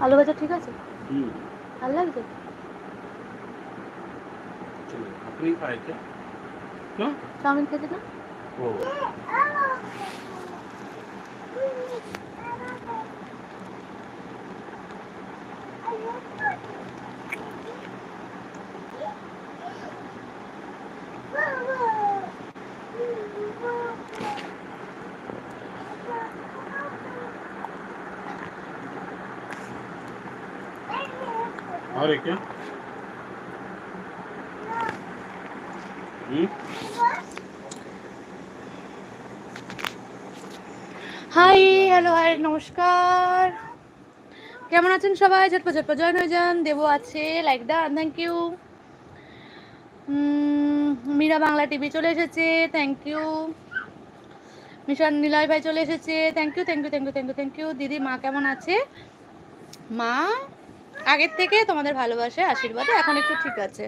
আলু ভাজা ঠিক আছে? হুম। ভালো লাগছে? চাউমিন খেতে না ও। রেখে হাই হ্যালো হাই নমস্কার। কেমন আছেন সবাই? ঝটপা ঝটপা জয়েন হয়ে যান। দেব আছে like the thank you Meera Bangla TV চলে এসেছে থ্যাংক ইউ মিশন নিলয় ভাই চলে এসেছে thank you thank you thank you thank you thank you দিদি, মা কেমন আছে? মা? আগের থেকে তোমাদের ভালোবাসে আশীর্বাদে এখন একটু ঠিক আছে।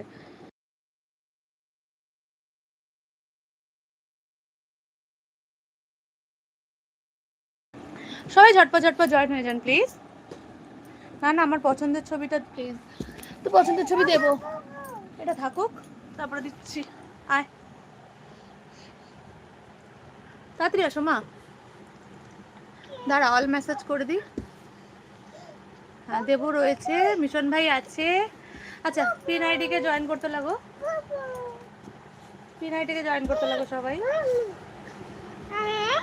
সবাই ঝটপট ঝটপট জয়েন হয়ে যান প্লিজ না না, আমার পছন্দের ছবিটা প্লিজ তো পছন্দের ছবি দেবো। এটা থাকুক। তারপরে দিচ্ছি। আয়। তাড়াতাড়ি আসো, মা। দাঁড়া অল মেসেজ করে দিই। দেবু রয়েছে, মিশন ভাই আছে। আচ্ছা পিন আইডিকে জয়েন করতে লাগো। পিন আইডিকে জয়েন করতে লাগো সবাই।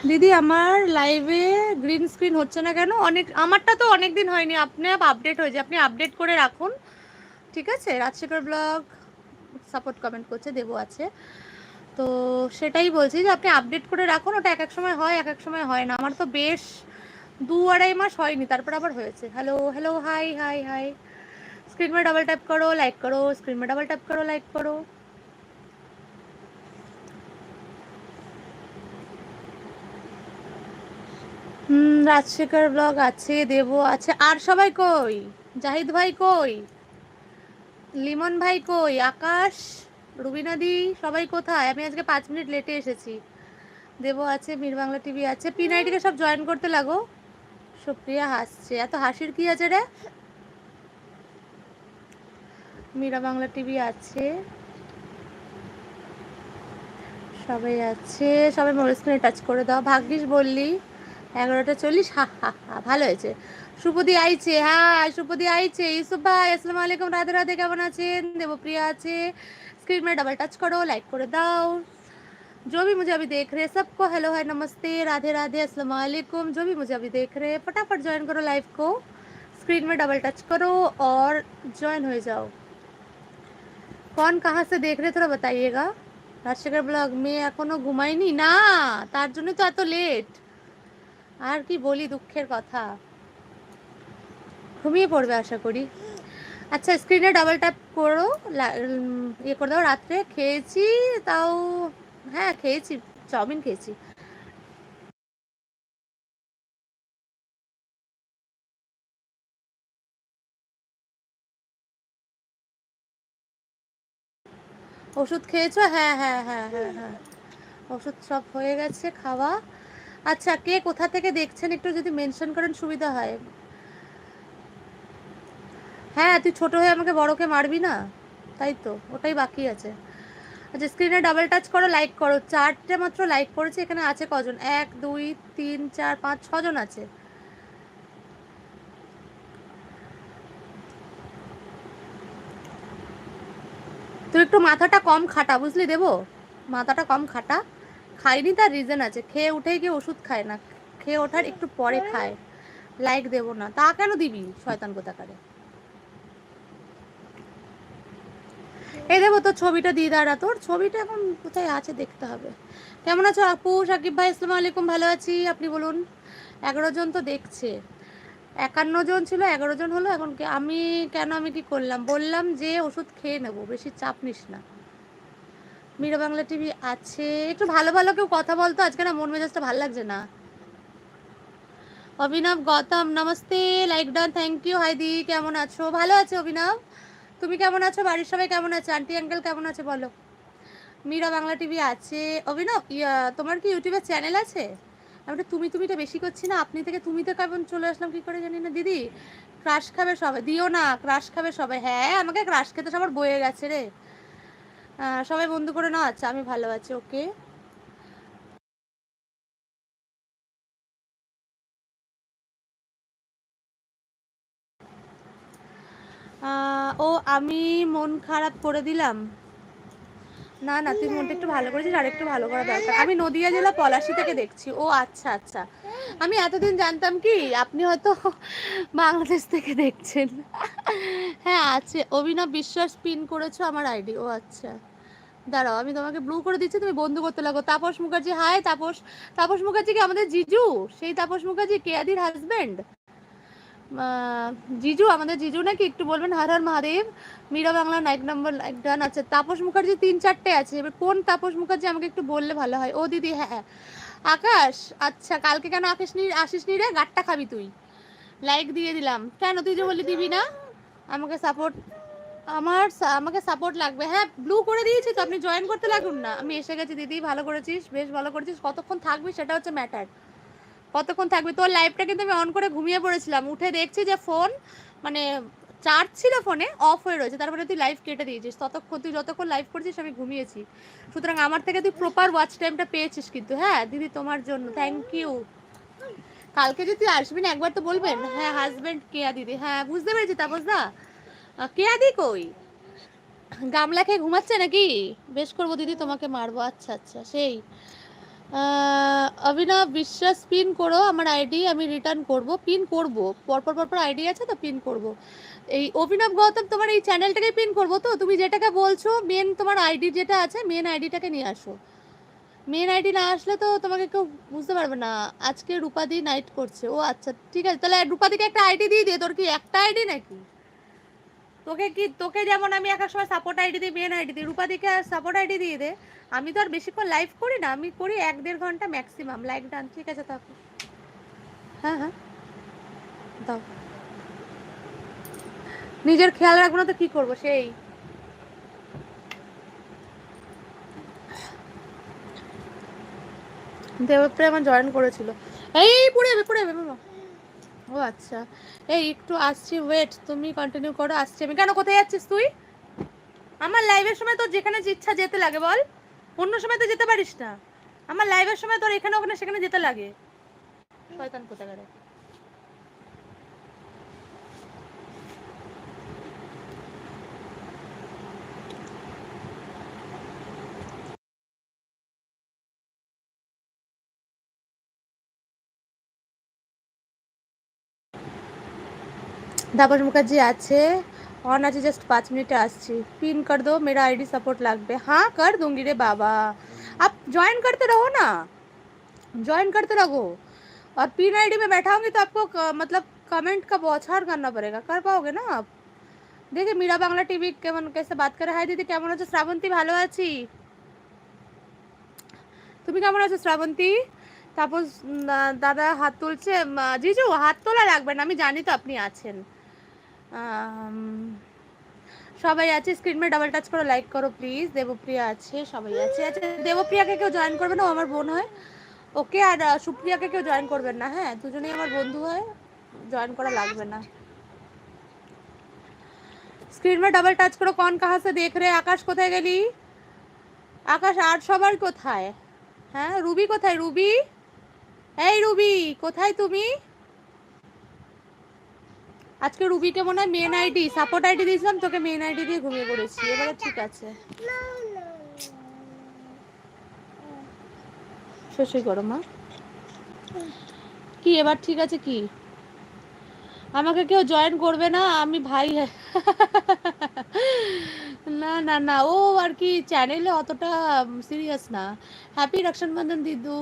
দিদি, আমার লাইভে গ্রিন স্ক্রিন হচ্ছে না কেন? অনেক, আমারটা তো অনেক দিন হয়নি। আপনি আপডেট হয়ে যায়। আপনি আপডেট করে রাখুন। ঠিক আছে? রাজশেখর ব্লগ সাপোর্ট কমেন্ট করছে, দেবো আছে। তো সেটাই বলছি যে, আপনি আপডেট করে রাখুন। ওটা এক এক সময় হয়, এক এক সময় হয় না। আমার তো বেশ দু আড়াই মাস হয়নি, তারপর আবার হয়েছে। Hello hello hi hi hi screen double tap করো লাইক করো। স্ক্রিন ডাবল ট্যাপ করো লাইক করো। হুম, রাজশেখর ব্লগ আছে, দেব আছে। আর সবাই কই? জাহিদ ভাই কই? লিমন ভাই কই? আকাশ? রুবিনাদি সবাই কোথায়? আমি আজকে পাঁচ মিনিট লেটে এসেছি। দেব আছে, মীর বাংলা টিভি আছে। পিনাইটিকে সব জয়েন করতে লাগো। সুপ্রিয়া হাসছে। এত হাসির কি আছে রে? মীরা বাংলা টিভি আছে। সবাই আছে। সবাই মোবাইল স্ক্রিনে টাচ করে দাও। ভাগ্যিস বললি, এগারোটা চল্লিশ। হা হা হা, ভালো হয়েছে। সুপদি আইছে। হ্যাঁ সুপদি আইছে। ইউসুফ ভাই, আসসালামু আলাইকুম। রাধে রাধে, কেমন আছেন? দেবপ্রিয়া আছে। স্ক্রিন ডাবল টাচ করো লাইক করে দাও। जो भी मुझे अभी देख रहे हैं सबको हेलो हाय नमस्ते राधे राधे अस्सलाम वालेकुम जो भी मुझे अभी देख रहे हैं फटाफट ज्वाइन करो लाइव को स्क्रीन में डबल टच करो और ज्वाइन हो जाओ कौन कहाँ से देख रहे थोड़ा बताइएगा রাজশেখর ব্লগ মেয়ে এখনো ঘুমায়নি না তার জন্য তো এত লেট আর কি বলি দুঃখের কথা ঘুমিয়ে পড়বে আশা করি আচ্ছা স্ক্রিনে ডাবল ট্যাপ করো লা- উম, ইয়ে করে দাও রাত্রে খেয়েছি তাও হ্যাঁ খেয়েছি, চাউমিন খেয়েছি। ওষুধ খেয়েছো? হ্যাঁ হ্যাঁ হ্যাঁ হ্যাঁ হ্যাঁ। ওষুধ সব হয়ে গেছে, খাওয়া। আচ্ছা কে কোথা থেকে দেখছেন? একটু যদি মেনশন করেন, সুবিধা হয়। হ্যাঁ তুই ছোট হয়ে আমাকে বড়কে মারবি না? তাই তো, ওটাই বাকি আছে। আচ্ছা স্ক্রিনে ডাবল টাচ করো লাইক করো। চারটে মাত্র লাইক করেছে, এখানে আছে কজন? এক, দুই, তিন, চার, পাঁচ, ছজন আছে। তুই একটু মাথাটা কম খাটা, বুঝলি? দেবো? মাথাটা কম খাটা। খাইনি তার রিজন আছে। খেয়ে উঠেই গিয়ে ওষুধ খায় না। খেয়ে ওঠার একটু পরে খায়। লাইক দেবো না। তা কেন দিবি? শয়তান কোথাকারে? এই দেবো তোর ছবিটা দিয়ে দাঁড়া তোর ছবিটা এখন কোথায় আছে দেখতে হবে। কেমন আছো আপু? সাকিব ভাই, আসসালামু আলাইকুম, ভালো আছি? আপনি বলুন। এগারো জন তো দেখছে। একান্ন জন ছিল, এগারো জন হলো, এখন আমি কেন আমি কি করলাম? বললাম যে ওষুধ খেয়ে নেব, বেশি চাপ নিস না। মীরা বাংলা টিভি আছে। একটু ভালো ভালো কেউ কথা বলতো, আজকে না মন মেজাজটা ভালো লাগছে না। অভিনব গৌতম, নমস্তে, লাইক ডান, থ্যাংক ইউ, হাইদি, কেমন আছো? ভালো আছো অভিনব? তুমি কেমন আছো? বাড়ির সবাই কেমন আছে? আন্টি আঙ্কেল কেমন আছে বলো? মীরা বাংলা টিভি আছে। অভিনব তোমার কি ইউটিউবে চ্যানেল আছে? আমি তো তুমি তুমিটা বেশি করছি না? আপনি থেকে তুমি তো কেমন চলে আসলাম, কি করে জানি না, দিদি। ক্রাশ খাবে সবাই। দিও না ক্রাশ খাবে সবাই। হ্যাঁ আমাকে ক্রাশ খেতে সবার বয়ে গেছে রে। সবাই বন্ধু করে নাও। আচ্ছা আমি ভালো আছি ওকে ও, আমি মন খারাপ করে দিলাম। না না, তুই মনটা একটু ভালো করেছিস, আর একটু ভালো করা দরকার। আমি নদিয়া জেলা পলাশি থেকে দেখছি। ও আচ্ছা আচ্ছা। আমি এতদিন জানতাম কি, আপনি হয়তো বাংলাদেশ থেকে দেখছেন। হ্যাঁ আছে। অভিনব বিশ্বাস পিন করেছ আমার আইডি। ও আচ্ছা। দাঁড়াও, আমি তোমাকে ব্লু করে দিচ্ছি, তুমি বন্ধু করতে লাগো। তাপস মুখার্জি, হাই, তাপস। তাপস মুখার্জি কি আমাদের জিজু? সেই তাপস মুখার্জি, কেয়াদির হাজবেন্ড জিজু, আমাদের জিজু নাকি একটু বলবেন? Har Har Mahadev Meera Bangla night number like done আছে। তাপস মুখার্জি তিন চারটে আছে। এবার কোন তাপস মুখার্জি আমাকে একটু বললে ভালো হয়? ও দিদি হ্যাঁ হ্যাঁ। আকাশ আচ্ছা কালকে কেন আকাশ নি আসিস নি রে? গাট্টা খাবি তুই। লাইক দিয়ে দিলাম। কেন তুই যে বললি দিবি না? আমাকে সাপোর্ট আমার আমাকে সাপোর্ট লাগবে। হ্যাঁ ব্লু করে দিয়েছি তো। আপনি জয়েন করতে লাগুন না। আমি এসে গেছি দিদি, ভালো করেছিস, বেশ ভালো করেছিস। কতক্ষণ থাকবি সেটা হচ্ছে ম্যাটার কতক্ষণ থাকবে? তোর লাইভটা কিন্তু আমি অন করে ঘুমিয়ে পড়েছিলাম। উঠে দেখছি যে ফোন মানে চার্জ ছিল ফোনে অফ হয়ে রয়েছে। তারপরে তুই লাইভ কেটে দিয়েছিস। ততক্ষণ তুই যতক্ষণ লাইভ করছিস আমি ঘুমিয়েছি। সুতরাং আমার থেকে তুই প্রপার ওয়াচ টাইমটা পেয়েছিস কিন্তু হ্যাঁ? দিদি তোমার জন্য। থ্যাংক ইউ কালকে যদি আসবি না একবার তো বলবেন। হ্যাঁ হাজবেন্ড কেয়া দিদি। হ্যাঁ বুঝতে পেরেছি তাপস দা আহ, কেয়া দি কই? গামলা খেয়ে ঘুমাচ্ছে নাকি? বেশ করব দিদি তোমাকে মারবো। আচ্ছা আচ্ছা সেই। অভিনব, বিশ্বাস, পিন করো, আমার আইডি আমি রিটার্ন করব। পিন করব। পরপর পরপর আইডি আছে তো, পিন করব। এই অভিনব, গৌতম, তোমার এই চ্যানেলটাকে পিন করব তো? তুমি যেটাকে বলছো মেন তোমার আইডি যেটা আছে মেন আইডিটাকে নিয়ে আসো। মেন আইডি না আসলে তো তোমাকে কেউ বুঝতে পারবে না। আজকে রূপাদি নাইট করছে। ও আচ্ছা ঠিক আছে। তাহলে রূপাদিকে একটা আইডি দিয়ে দিয়ে তোর কি একটা আইডি নাকি? তোকে কি, তোকে যেমন আমি এক সময় সাপোর্ট আইডি দিই মেন আইডি দিই রূপাদিকে সাপোর্ট আইডি দিয়ে দে, আমি তো আর বেশিক্ষণ লাইভ করি না, আমি করি এক দেড় ঘণ্টা ম্যাক্সিমাম লাইক ডান ঠিক আছে তারপর হ্যাঁ হ্যাঁ। দাও। নিজের খেয়াল রাখব না তো কি করব, সেই। দেবপ্রে আমার জয়েন করেছিল। এই, পড়ে যাবে পড়ে যাবে ও আচ্ছা। এই একটু আসছি ওয়েট তুমি কন্টিনিউ করো, আসছি আমি। কেন, কোথায় যাচ্ছিস তুই? আমার লাইভের সময় তোর যেখানে ইচ্ছা যেতে লাগে, বল। অন্য সময় তো যেতে পারিস না। আমার লাইভের সময় তোর এখানে ওখানে সেখানে যেতে লাগে। শয়তান কোথাকারে तापस मुखर्जी আছে ऑन আছে जस्ट पाँच मिनट আসছি पिन कर दो मेरा आईडी सपोर्ट লাগবে हाँ कर दूंगी रे बाबा आप ज्वाइन करते रहो ना ज्वाइन करते रहो और पिन आईडी में बैठाओगे तो आपको क- मतलब कमेंट का बौछार करना पड़ेगा कर पाओगे ना आप দেখে মীরা বাংলা টিভি কেমন কেসে বাত করে হাই দিদি কেমন আছো শ্রাবন্তী ভালো আছি তুমি কেমন আছো শ্রাবন্তী তারপর উম, আহ, দাদা হাত তুলছে উম, আহ, জিজু হাত তোলা লাগবে না আমি জানি তো আপনি আছেন আম, সবাই আছে স্ক্রিন ডাবল টাচ করো লাইক করো প্লিজ দেবপ্রিয়া আছে, সবাই আছে। আচ্ছা দেবপ্রিয়াকে কেউ জয়েন করবে না আমার বোন হয়। ওকে আর সুপ্রিয়াকে কেউ জয়েন করবেন না হ্যাঁ? দুজনেই আমার বন্ধু হয় জয়েন করা লাগবে না। মে ডাবল টাচ করো, কন কাহা সে দেখ রে, আকাশ কোথায় গেলি? আকাশ আর সবার কোথায়? হ্যাঁ রুবি কোথায়? রুবি? এই রুবি, কোথায় তুমি? আজকে রুবিকে মনে হয় মেন আইডি সাপোর্ট আইডি দিয়েছিলাম, তোকে মেন আইডি দিয়ে ঘুমিয়ে পড়েছি। এবারে ঠিক আছে। শোষই করো, মা। কি, এবার ঠিক আছে কি? আমাকে কেউ জয়েন করবে না, আমি ভাই। না না না। ও আর কি চ্যানেলে অতটা সিরিয়াস না। হ্যাপি রক্ষাবন্ধন দিদু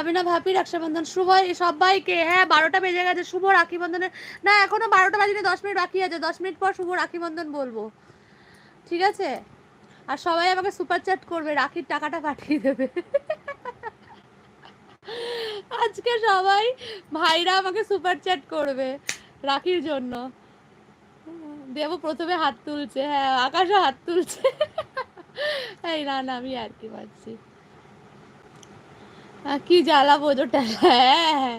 অভিনব হ্যাপি রক্ষাবন্ধন শুভ সবাইকে। হ্যাঁ বারোটা বেজে গেছে, শুভ রাখি বন্ধনের না, এখনও বারোটা বাজিনি, দশ মিনিট বাকি আছে। দশ মিনিট পর শুভ রাখি বন্ধন বলব। ঠিক আছে? আর সবাই আমাকে সুপার চ্যাট করবে, রাখির টাকাটা পাঠিয়ে দেবে। আজকে সবাই ভাইরা আমাকে সুপার চ্যাট করবে রাখির জন্য। দেব প্রথমে হাত তুলছে হ্যাঁ আকাশও হাত তুলছে। এই না না আমি আর কি আহ, কি জ্বালা বোঝোটা হ্যাঁ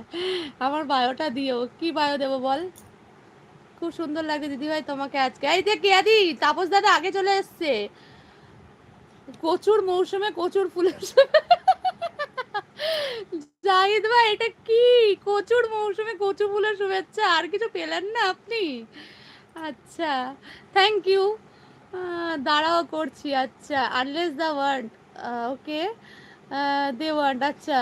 আমার বায়োটা দিও। কি বায়ো দেবো বল? খুব সুন্দর লাগে দিদিভাই তোমাকে আজকে। এই যে কেয়াদি তাপস দাদা আগে চলে এসছে। কচুর মৌসুমে কচুর ফুলের জাহিদ ভাই এটা কি? কচুর মৌসুমে কচু ফুলের শুভেচ্ছা। আর কিছু পেলেন না আপনি? আচ্ছা থ্যাংক ইউ দাঁড়াও করছি আচ্ছা unless the word okay the word আচ্ছা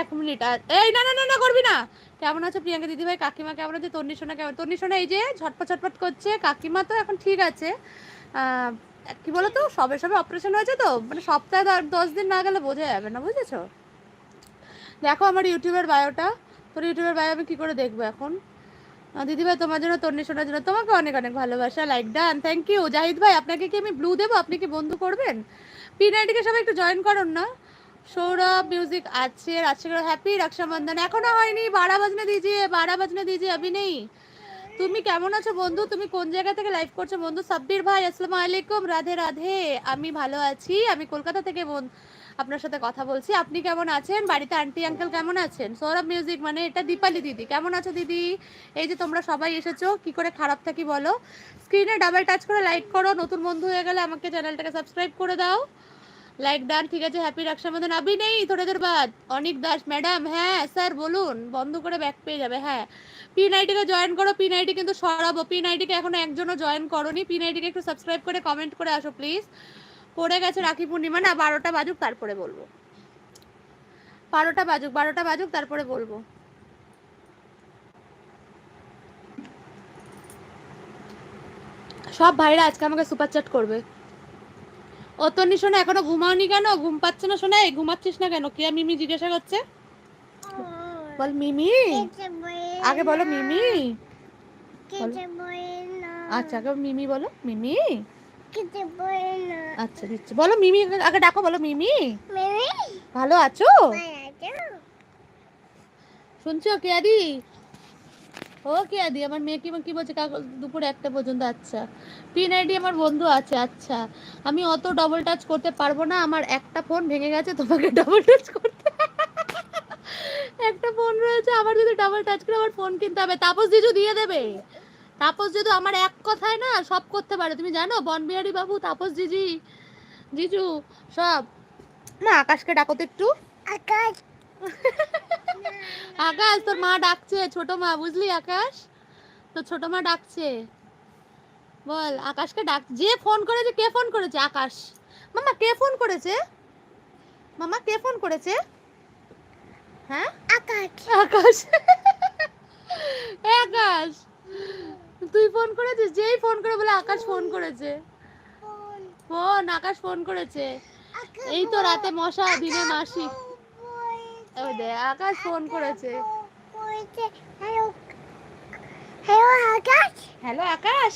এক মিনিট এই না না না না, করবি না। কেমন আছে প্রিয়াঙ্কা দিদিভাই? কাকিমা কেমন আছে? তন্নি সোনা কেমন? তন্নি সোনা এই যে ঝটপট ঝটপট করছে, কাকিমা তো এখন ঠিক আছে। কি বলতো, সবে সবে অপারেশন হয়েছে তো মানে সপ্তাহে দশ- দিন না গেলে বোঝা যাবে না, বুঝেছ? দেখো আমার ইউটিউবের বায়োটা তোর ইউটিউবের বায়ো আমি কী করে দেখব এখন? দিদিভাই, তোমার জন্য, তন্নি শোনার জন্য তোমাকে অনেক অনেক ভালোবাসা like done thank you Zahid ভাই, আপনাকে কি আমি ব্লু দেবো? আপনি কি বন্ধু করবেন? পি নাইনটিকে সবাই একটু জয়েন করুন না। সৌরভ মিউজিক আছে, রাজশেখর হ্যাপি রক্ষাবন্ধন এখনও হয়নি। বারা বাজনে দিজিয়ে বারা বাজনে দিজিয়ে আমি নেই। তুমি কেমন আছো বন্ধু? তুমি কোন জায়গা থেকে লাইভ করছ বন্ধু? সাব্বির ভাই, আসসালামু আলাইকুম, রাধে রাধে। আমি ভালো আছি, আমি কলকাতা থেকে বোন আপনার সাথে কথা বলছি। আপনি কেমন আছেন? বাড়িতে আন্টি আঙ্কেল কেমন আছেন? সৌরভ মিউজিক মানে এটা দীপালি দিদি। কেমন আছো দিদি? এই যে তোমরা সবাই এসেছ, কি করে খারাপ থাকি বলো? স্ক্রিনে ডাবল টাচ করে লাইক করো, নতুন বন্ধু হয়ে গেলে আমাকে চ্যানেলটাকে সাবস্ক্রাইব করে দাও। লাইক ডান ঠিক আছে? হ্যাপি রক্ষাবন্ধন। আবি নেই থোড়া দের বাদ। অনিক দাস ম্যাডাম হ্যাঁ স্যার বলুন। বন্ধ করে ব্যাক পেয়ে যাবে হ্যাঁ। পি নাইটিকে জয়েন করো পি নাইটি কিন্তু সরাবো। পি নাইটিকে এখনও একজনও জয়েন করোনি। পি নাইটিকে একটু সাবস্ক্রাইব করে কমেন্ট করে আসো প্লিজ পড়ে গেছে রাখি পূর্ণিমা না বারোটা বাজুক তারপরে বলব। বারোটা বাজুক বারোটা বাজুক তারপরে বলব। সব ভাইরা আজকে আমাকে সুপার চ্যাট করবে। ও তন্নি শোনা এখনও ঘুমাওনি কেন? ঘুম পাচ্ছে না শোনা ঘুমাচ্ছিস না কেন? কে মিমি জিজ্ঞাসা করছে? বল মিমি। আগে বলো মিমি। আচ্ছা আগে মিমি বলো। মিমি। আচ্ছা দিচ্ছি। বলো মিমি আগে- ডাকো বলো মিমি। ভালো আছো? শুনছো কেয়াদি? ও কেয়াদি আমার মেয়ে কি কি বলছে? দুপুরে একটা পর্যন্ত আচ্ছা। পিন আইডি আমার বন্ধু আছে আচ্ছা। আমি অত ডবল টাচ করতে পারব না আমার একটা ফোন ভেঙে গেছে তোমাকে ডবল টাচ করতে। একটা ফোন রয়েছে আমার যদি ডাবল টাচ করে আমার ফোন কিনতে হবে। তাপস জিজু দিয়ে দেবে। তাপস জিজু আমার এক কথায় না সব করতে পারে। তুমি জানো বনবিহারী বাবু তাপস জিজি জিজু সব। না আকাশকে ডাকো তো একটু। আকাশ। আকাশ তোর মা ডাকছে ছোট মা বুঝলি আকাশ? তো ছোট মা ডাকছে। বল আকাশকে ডাক যে ফোন করেছে কে ফোন করেছে? আকাশ। মামা কে ফোন করেছে? মামা কে ফোন করেছে? হ্যাঁ? আকাশ। আকাশ। আকাশ। তুই ফোন করেছিস? যেই ফোন করে বলে আকাশ ফোন করেছে। ফোন আকাশ ফোন করেছে। এই তো রাতে মশা দিনে মাসি। দে আকাশ ফোন করেছে। হ্যালো আকাশ?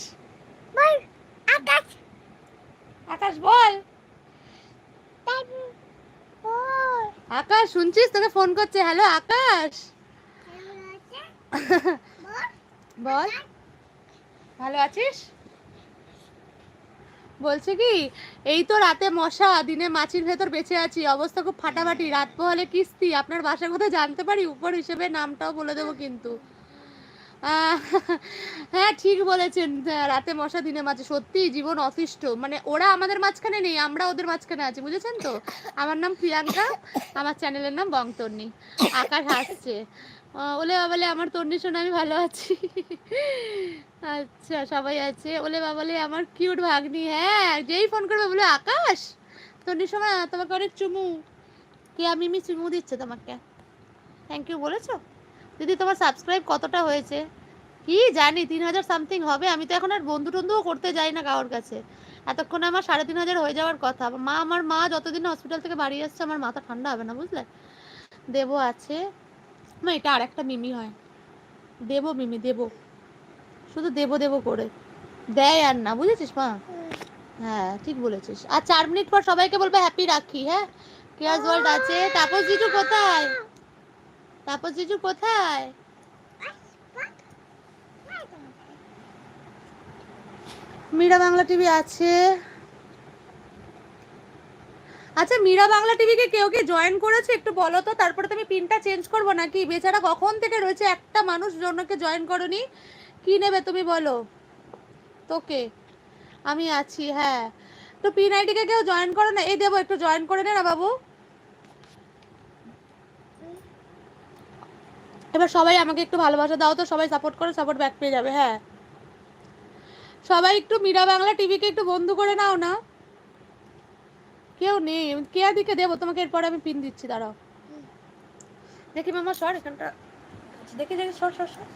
আকাশ? আকাশ। বল। আকাশ শুনছিস? তোকে ফোন করছে। হ্যালো আকাশ? বল। ভালো আছিস? বলছে কি এই তো রাতে মশা দিনে মাছির ভেতর বেঁচে আছি অবস্থা খুব ফাটাফাটি রাত পোহালে কিস্তি আপনার বাসা কোথায় জানতে পারি? উপর হিসেবে নামটাও বলে দেবো কিন্তু। হ্যাঁ ঠিক বলেছেন হ্যাঁ, রাতে মশা দিনে মাছি সত্যি জীবন অতিষ্ঠ মানে ওরা আমাদের মাঝখানে নেই আমরা ওদের মাঝখানে আছি বুঝেছেন তো? আমার নাম প্রিয়াঙ্কা আমার চ্যানেলের নাম বংতর্ণী। আকাশ হাসছে। ওলে বাবালে আমার তন্নি শোনা, আমি ভালো আছি। আচ্ছা সবাই আছে। ওলে বাবালে আমার কিউট ভাগ্নি। হ্যাঁ যেই ফোন করবে বলে, আকাশ, তন্নি সময় তোমাকে অনেক চুমু। কে, আমি মি, চুমু দিচ্ছে তোমাকে। থ্যাংক ইউ বলেছ? দিদি, তোমার সাবস্ক্রাইব কতটা হয়েছে? কি জানি, তিন হাজার সামথিং হবে। আমি তো এখন আর বন্ধু টন্ধুও করতে যাই না কারোর কাছে। এতক্ষণে আমার সাড়ে তিন হাজার হয়ে যাওয়ার কথা। মা, আমার মা যতদিন হসপিটাল থেকে বাড়ি আসছে আমার মাথা ঠান্ডা হবে না, বুঝলে? দেবো আছে। না, এটা আর একটা মিমি হয়। দেবো মিমি, দেব। শুধু দেবো দেবো করে। দেয় আর না, বুঝেছিস মা? হ্যাঁ ঠিক বলেছিস। আর চার মিনিট পর সবাইকে বলবে হ্যাপি রাখি হ্যাঁ? কেয়ার্স ওয়ার্ল্ড আছে? তাপস জিজু কোথায়? তাপস জিজু কোথায়? মীরা বাংলা টিভি আছে। আচ্ছা মীরা বাংলা টিভিকে কেউ কি জয়েন করেছে? একটু বলো তো, তারপরে তো আমি পিনটা চেঞ্জ করব নাকি? বেচারা কখন থেকে রয়েছে? একটা মানুষ জন্যকে জয়েন করনি। কি নেবে তুমি বলো? তোকে। আমি আছি হ্যাঁ। তো পিন আইডিকে কেউ জয়েন করো না? এই দেবো, একটু জয়েন করে নে না বাবু। এবার সবাই আমাকে একটু ভালোবাসা দাও তো, সবাই সাপোর্ট করে সাপোর্ট ব্যাক পেয়ে যাবে হ্যাঁ। সবাই একটু মীরা বাংলা টিভিকে একটু বন্ধু করে নাও না। কেউ নেই। কেয়াদিকে দেবো, তোমাকে এরপরে আমি পিন দিচ্ছি, দাঁড়াও। দেখি মামা, সর এখানটা। দেখি দেখি, সর সর সর।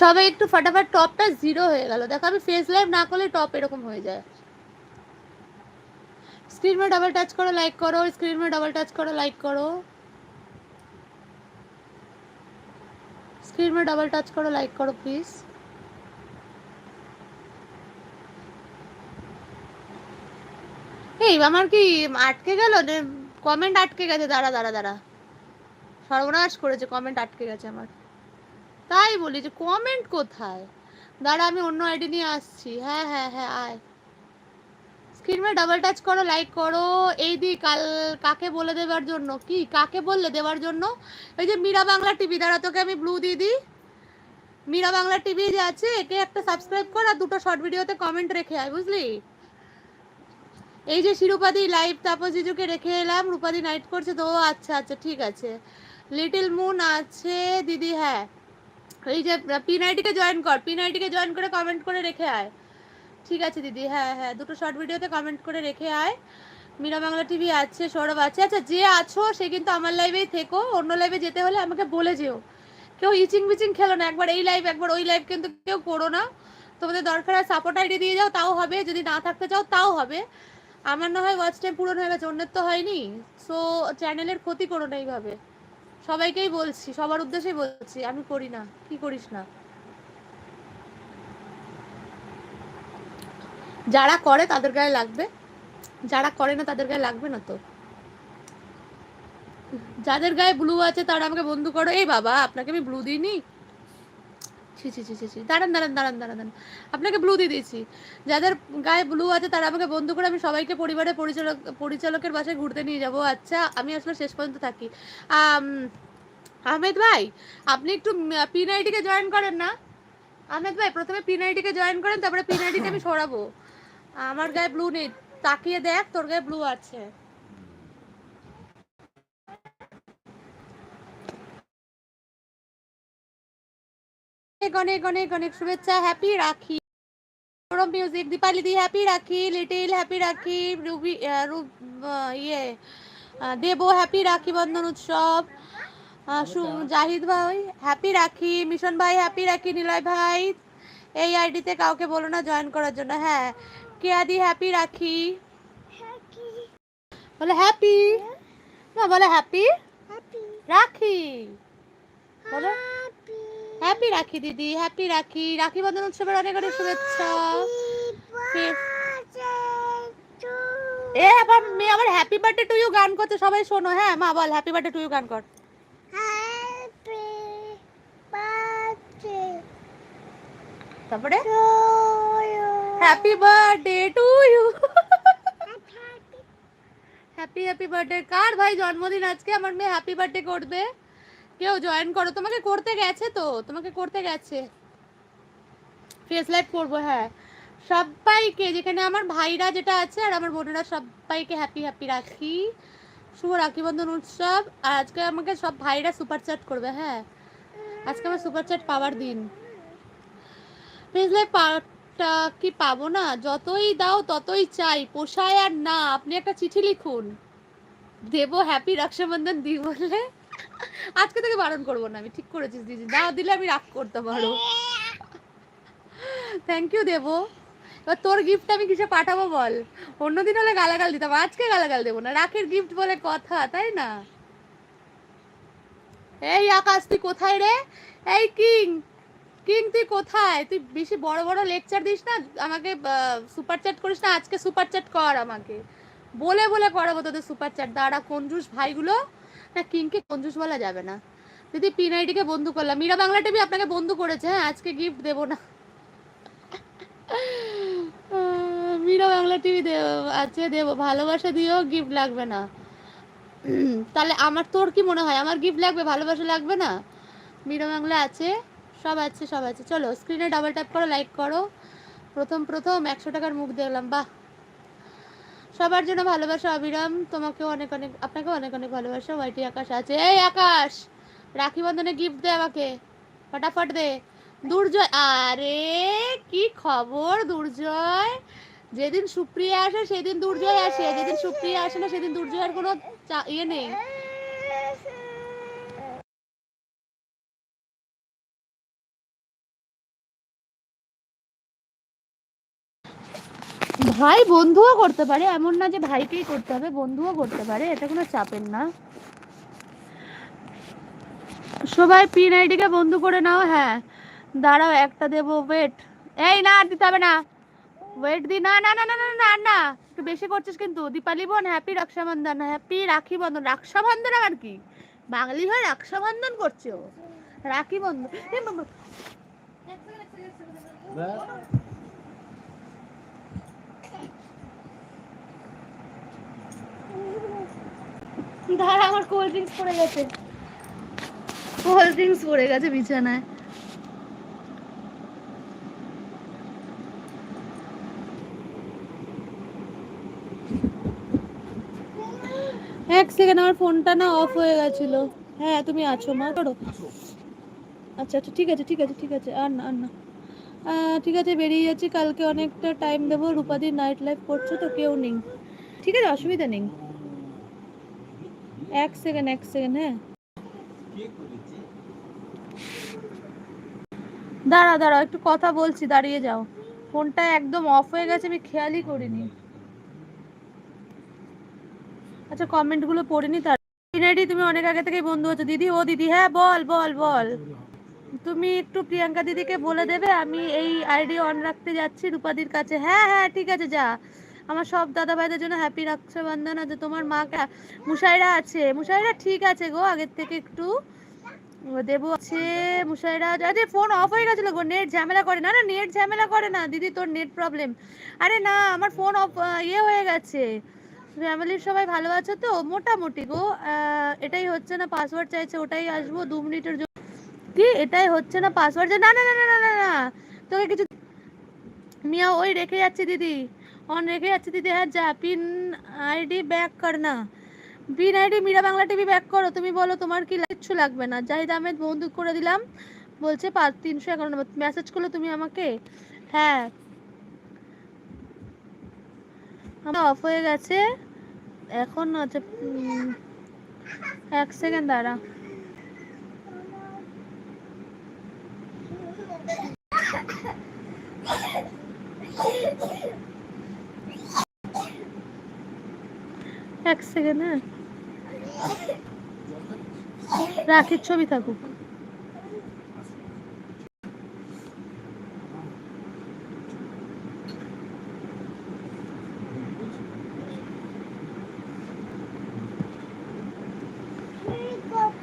সবাই একটু ফাটাফাট টপটা জিরো হয়ে গেল। দেখো, আমি ফেস লাইভ না করলে টপ এরকম হয়ে যায়। স্ক্রিন মে ডাবল টাচ করো লাইক করো। স্ক্রিন মে ডাবল টাচ করো লাইক করো। স্ক্রিন মে ডাবল টাচ করো লাইক করো প্লিজ এই, আমার কি আটকে গেল? কমেন্ট আটকে গেছে, দাঁড়া দাঁড়া দাঁড়া। সর্বনাশ করেছে কমেন্ট আটকে গেছে আমার। তাই বলি যে কমেন্ট কোথায়? দাঁড়া, আমি অন্য আইডি নিয়ে আসছি। হ্যাঁ হ্যাঁ হ্যাঁ আয়। স্ক্রিন ডাবল টাচ করো লাইক করো। এই দি, কাল, কাকে বলে দেওয়ার জন্য? কি, কাকে বললে দেওয়ার জন্য? এই যে মীরা বাংলা টিভি দ্বারা তোকে আমি ব্লু দিয়ে দিই। মীরা বাংলা টিভি যে আছে, একে একটা সাবস্ক্রাইব কর আর দুটো শর্ট ভিডিওতে কমেন্ট রেখে আয়, বুঝলি? এই যে শিরুপাদি লাইভ তাপস জিজুকে রেখে এলাম, রূপাদি নাইট করছে, তো আচ্ছা আচ্ছা ঠিক আছে। লিটল মুন আছে, দিদি হ্যাঁ। এই যে পিনাইটিকে জয়েন কর পিনাইটিকে জয়েন করে কমেন্ট করে রেখে আয়। ঠিক আছে, দিদি হ্যাঁ হ্যাঁ দুটো শর্ট ভিডিওতে কমেন্ট করে রেখে আয়। মীরা বাংলা টিভি আছে, সৌরভ আছে। আচ্ছা যে আছো, সে কিন্তু আমার লাইভেই থেকো, অন্য লাইভে যেতে হলে আমাকে বলে যেও। কেউ ইচিং বিচিং খেলো না, একবার এই লাইভ একবার ওই লাইভ কিন্তু কেউ করো না। তোমাদের দরকার সাপোর্ট আইডি দিয়ে যাও, তাও হবে। যদি না থাকতে চাও, তাও হবে। আমার না হয় ওয়াচ টাইম পূরণ হয়ে গেছে, অন্যের তো হয়নি। সো চ্যানেলের ক্ষতি করো না এইভাবে। সবাইকেই বলছি, সবার উদ্দেশ্যেই বলছি, আমি করি না, কি করিস না? যারা করে তাদের গায়ে লাগবে, যারা করে না তাদের গায়ে লাগবে না তো। যাদের গায়ে ব্লু আছে তারা আমাকে বন্ধু করো। এই বাবা, আপনাকে আমি ব্লু দিইনি? ছি ছি ছি ছি ছি। দাঁড়ান দাঁড়ান দাঁড়ান দাঁড়ান দাঁড়ান। আপনাকে ব্লু দিয়ে দিয়েছি। যাদের গায়ে ব্লু আছে, তারা আমাকে বন্ধু করে আমি সবাইকে পরিবারের পরিচালক, পরিচালকের বাসায় ঘুরতে নিয়ে যাব। আচ্ছা আমি আসলে শেষ পর্যন্ত থাকি। আহমেদ ভাই, আপনি একটু পিন আইডিকে জয়েন করেন না? আহমেদ ভাই, প্রথমে পিন আইডিকে জয়েন করেন, তারপরে পিন আইডিকে আমি সরাবো। আমার গায়ে ব্লু নেই। তাকিয়ে দেখ, তোর গায়ে ব্লু আছে। অনেক অনেক অনেক অনেক শুভেচ্ছা। হ্যাপি রাখি সৌরভ মিউজিক দীপালি দি happy Rakhi little happy Rakhi Ruby আহ, ইয়ে দেবো হ্যাপি রাখি বন্ধন উৎসব জাহিদ ভাই হ্যাপি রাখি মিশন ভাই হ্যাপি রাখি নিলয় ভাই এই আইডিতে কাউকে বলো না জয়েন করার জন্য হ্যাঁ কেয়াদি হ্যাপি রাখি বলে হ্যাপি না বলে হ্যাপি রাখি বলো হ্যাপি রাখি দিদি। হ্যাপি রাখি রাখি বন্ধন উৎসবের অনেক অনেক শুভেচ্ছা। এ আবার মেয়ে আবার হ্যাপি বার্থডে টু ইউ গান করতে সবাই শোনো। হ্যাঁ মা বল হ্যাপি বার্থডে টু ইউ গান কর। তারপরে? Happy birthday to you happy happy birthday কার ভাই জন্মদিন আজকে? আমার মেয়ে হ্যাপি বার্থডে করবে। কেউ জয়েন করো, তোমাকে করতে গেছে তো, তোমাকে করতে গেছে। ফেস লাইভ করব হ্যাঁ। সবাইকে, যেখানে আমার ভাইরা যেটা আছে, আর আমার বোনেরা, সবাইকে হ্যাপি হ্যাপি রাখি। শুভ রাখি বন্ধন উৎসব। আর আজকে আমাকে সব ভাইরা সুপার চ্যাট করবে হ্যাঁ। আজকে আমার সুপার চ্যাট পাওয়ার দিন। ফেস পাওয়ারটা কি পাবো না? যতই দাও, ততই চাই। পোষায় আর না। আপনি একটা চিঠি লিখুন। দেবো হ্যাপি রক্ষাবন্ধন দি বললে আজকে থেকে বারণ করব না, আমি ঠিক করেছিস, দিদি। না দিলে আমি রাগ করতে পারো থ্যাংক ইউ দেবো। এবার তোর গিফট আমি কিসে পাঠাবো বল? অন্যদিন হলে গালাগাল দিতাম, আজকে গালাগাল দেবো না। রাখের গিফট বলে কথা, তাই না? এই আকাশ, তুই কোথায় রে? এই কিং কিং, তুই কোথায়? তুই বেশি বড় বড় লেকচার দিস না, আমাকে সুপার চ্যাট করিস না, আজকে সুপার চ্যাট কর আমাকে। বলে বলে করাবো তোদের সুপার চ্যাট দাঁড়া কঞ্জুস ভাইগুলো? না, কিংকে কঞ্জুস বলা যাবে না। দিদি পিনাইটিকে বন্ধু করলাম। মীরা বাংলা টিভি আপনাকে বন্ধু করেছে হ্যাঁ আজকে গিফট দেবো না। মীরা বাংলা টিভি আছে দেবো। ভালোবাসা দিও গিফট লাগবে না। তাহলে আমার, তোর কি মনে হয়? আমার গিফট লাগবে, ভালোবাসা লাগবে না? মীরা বাংলা আছে, সব আছে সব আছে। চলো স্ক্রিনে ডাবল ট্যাপ করো লাইক করো। প্রথম প্রথম, একশো টাকার মুখ দেখলাম, বাহ। সবার জন্য ভালোবাসা, অবিরাম। তোমাকে অনেক অনেক, আপনাকে অনেক অনেক ভালোবাসা। ওয়াইটি আকাশ আছে। এই আকাশ! রাখি বন্ধনে গিফট দে আমাকে। ফটাফট দে। দুর্জয়, আরে কি খবর দুর্জয়? যেদিন সুপ্রিয়া আসে, সেদিন দুর্জয় আসে। যেদিন সুপ্রিয়া আসে না, সেদিন দুর্জয়ের কোনো ইয়ে নেই। ভাই বন্ধুও করতে পারে, এমন না যে ভাইকেই করতে হবে, বন্ধুও করতে পারে, এটা কোনো চাপের না। সবাই পিন আইডিকে বন্ধু করে নাও হ্যাঁ। দাঁড়াও, একটা দেবো ওয়েট এই না, আর দিতে হবে না। ওয়েট দি, না না না না না না না। একটু বেশি করছিস কিন্তু। দীপালি বোন হ্যাপি রক্ষাবন্ধন হ্যাপি রাখি বন্ধন। রক্ষাবন্ধন আবার কি? বাঙালি হয়ে রক্ষাবন্ধন করছে রাখি বন্ধন এ বাবা, দাঁড়া আমার কোল্ড ড্রিঙ্কস পড়ে গেছে। কোল্ড ড্রিঙ্কস পড়ে গেছে বিছানায়। এক সেকেন্ড আমার ফোনটা না অফ হয়ে গেছিল। হ্যাঁ তুমি আছো মা। করো। আচ্ছা আচ্ছা ঠিক আছে ঠিক আছে ঠিক আছে। আর না আর না। আহ, ঠিক আছে বেরিয়ে যাচ্ছি। কালকে অনেকটা টাইম দেবো। রূপাদি নাইট লাইফ করছ তো কেউ নেই। ঠিক আছে, অসুবিধা নেই। এক সেকেন্ড এক সেকেন্ড হ্যাঁ। দাঁড়া দাঁড়াও, একটু কথা বলছি, দাঁড়িয়ে যাও। ফোনটা একদম অফ হয়ে গেছে, আমি খেয়ালই করিনি। আচ্ছা কমেন্টগুলো পড়িনি তার রেডি তুমি অনেক আগে থেকেই বন্ধু আছো দিদি, ও দিদি হ্যাঁ বল বল বল। তুমি একটু প্রিয়াঙ্কা দিদিকে বলে দেবে, আমি এই আইডি অন রাখতে যাচ্ছি রূপাদির কাছে। হ্যাঁ হ্যাঁ ঠিক আছে, যা। আমার সব দাদা ভাইদের জন্য হ্যাপি রক্ষাবন্ধন আছে। তোমার মাকে মুশাইরা আছে। মুশাইরা ঠিক আছে গো, আগের থেকে একটু দেবো আছে। মুশাইরা আরে ফোন অফ হয়ে গেছিল গো নেট ঝামেলা করে না না নেট ঝামেলা করে না। দিদি, তোর নেট প্রবলেম আরে না, আমার ফোন অফ ইয়ে হয়ে গেছে। ফ্যামিলির সবাই ভালো আছে তো? মোটামুটি গো এটাই হচ্ছে না পাসওয়ার্ড চাইছে, ওটাই আসব দু মিনিটের জন্য। কি? এটাই হচ্ছে না পাসওয়ার্ড না না না না না না। তোকে কিছু মিয়া, ওই রেখে যাচ্ছি দিদি। অন রেখে যাচ্ছি দিদি হ্যাঁ যা পিন আইডি ব্যাক কর না। Pin ID Meera Bangla TV back করো তুমি বলো তোমার কি কিচ্ছু লাগবে না। জাহিদ আহমেদ বন্ধু করে দিলাম বলছে পাঁচ তিনশো এগারো নম্বর। মেসেজ করল তুমি আমাকে? হ্যাঁ। আমার অফ হয়ে গেছে। এখন উম, এক সেকেন্ড দাঁড়া। এক সেকেন্ড হ্যাঁ। রাখির ছবি থাকুক।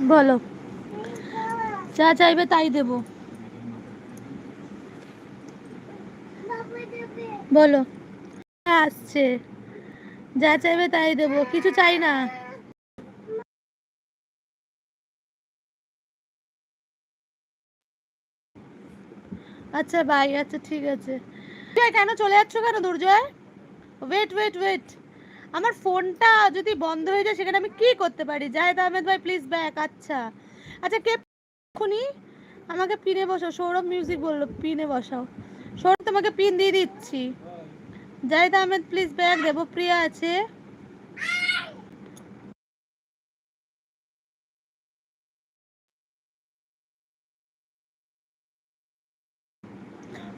বলো। যা চাইবে তাই দেব। বলো। আসছে। যা চাইবে তাই দেব, কিছু চাই না। আচ্ছা বাই আচ্ছা ঠিক আছে। কেন চলে যাচ্ছ কেন দুর্জয়? ওয়েট ওয়েট ওয়েট আমার ফোনটা যদি বন্ধ হয়ে যায়, সেখানে আমি কি করতে পারি? জাহেদ আহমেদ ভাই প্লিজ ব্যাক আচ্ছা। আচ্ছা কে খুনি আমাকে পিনে বসাও। সৌরভ মিউজিক বলল পিনে বসাও। সৌরভ তোমাকে পিন দিয়ে দিচ্ছি। জাহিদ আহমেদ প্লিজ ব্যাক দেবপ্রিয়া আছে।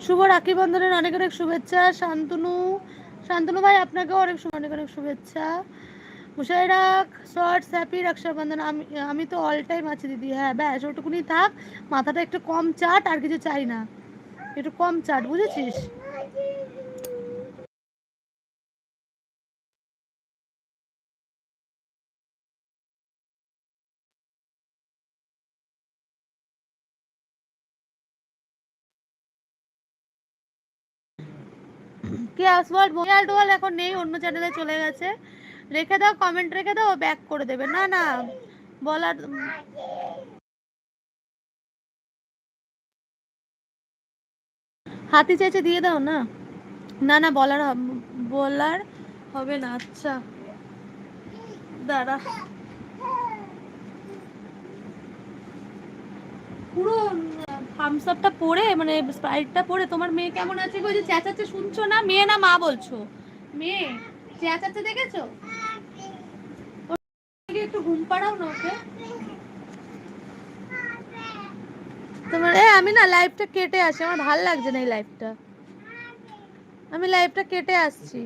শুভ রাখি বন্ধনের অনেক অনেক শুভেচ্ছা। শান্তনু শান্তনু ভাই, আপনাকেও অনেক অনেক অনেক শুভেচ্ছা। মুশাইরা শর্টস হ্যাপি রক্ষাবন্ধন, আমি আমি তো অল টাইম আছি দিদি। হ্যাঁ ব্যাস, ওটুকুনি থাক। মাথাটা একটু কম চাট, আর কিছু চাই না। একটু কম চাট, বুঝেছিস? কি আসওয়ার্ড? মোবাইল টোয়াল এখন নেই, অন্য চ্যানেলে চলে গেছে। রেখে দাও কমেন্ট রেখে দাও ব্যাক করে দেবে। না না, বলার হাতি চাইছে দিয়ে দাও, না। না না, বলার বলার হবে না আচ্ছা। দাঁড়া। পুরো থামস আপটা পড়ে মানে স্প্রাইটটা পড়ে, তোমার মেয়ে কেমন আছে? গো যে চেঁচাচ্ছে, শুনছো না? মেয়ে না মা বলছো? মেয়ে, চেঁচাচ্ছে দেখেছ? একটু ঘুম পাড়াও না ওকে? তোমার এ, আমি না লাইভটা কেটে আসি, আমার ভালো লাগছে না এই লাইফটা আমি লাইভটা কেটে আসছি।